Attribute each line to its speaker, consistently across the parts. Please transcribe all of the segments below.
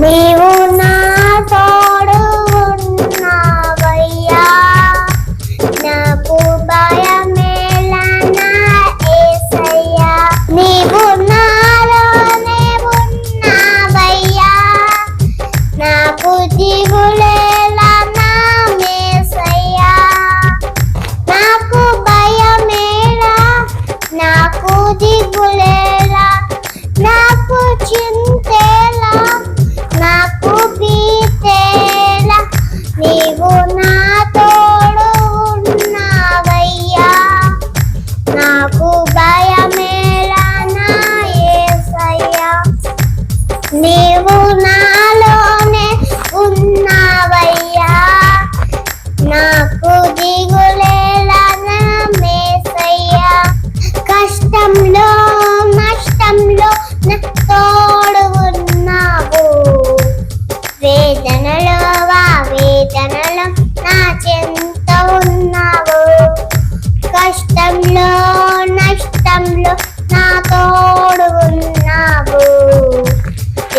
Speaker 1: నీవు నా తోడు ఉన్నావయ్యా. నాకు భయమేలా ఏసయ్యా. నీవు నాలోనే ఉన్నావయ్యా. నాకు దిగులేలా మేసయ్యా నాకు భయమేలా నాకు దిగులేలా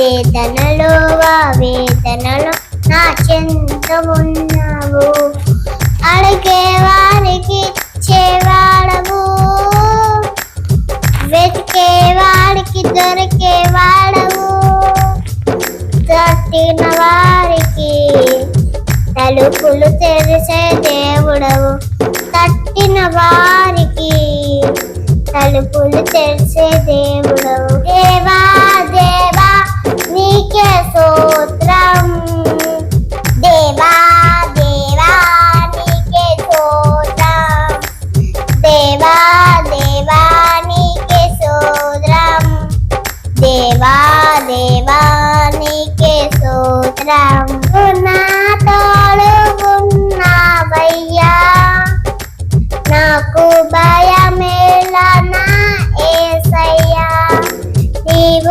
Speaker 1: వేదనలో ఆ వేదనలో నా చెంత ఉన్నావు అడిగే వారికి ఇచ్చేవాడవు వెతికే వాడికి దొరికే వాడవు. తట్టిన వారికి తలుపులు తెరిసే దేవుడవు. తట్టిన వారికి తలుపులు తెరిసే దేవుడవు.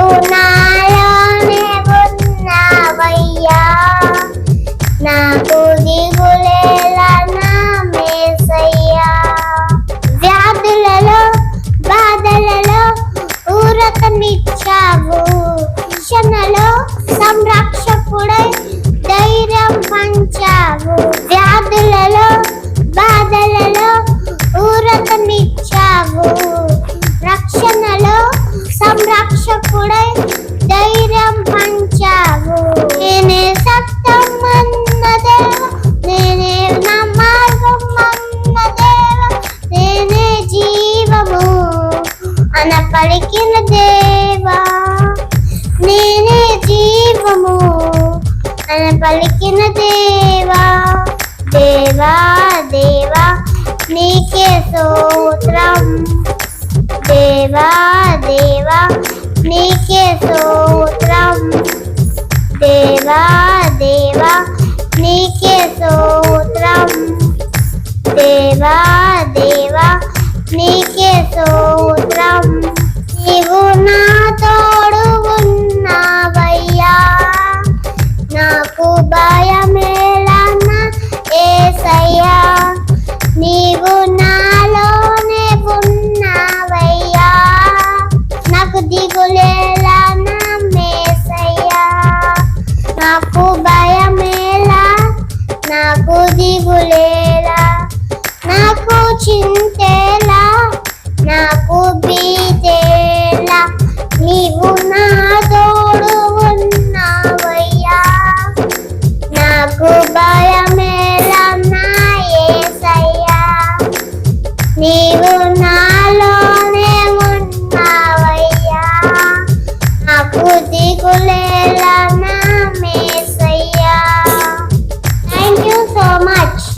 Speaker 1: నీవు నాలోనే ఉన్నావయ్యా. నాకు దిగులేలా నా మేసయ్యా. వ్యాధులలో బాధలలో ఊరతనిచ్చావు క్షణలో సంరక్షకుడై ధైర్యం పంచావు. వ్యాధులలో అన పలికిన దేవా నేనే జీవము. అన పలికిన దేవా దేవా దేవా నీకే సూత్రం దేవా దేవా నీకే సూత్రం దేవా దేవా నీకే సూత్రం దేవా దేవా నీకే నాకు భయమేలనా ఏసయ్యా నీవు నాలోనే ఉన్నావయ్యా. నాకు దిగులేలనా మేసయ్యా. నాకు భయమేలా నాకు దిగులేలా. నాకు చింతేలా నాకు బీతేలా నీవు నా Ole.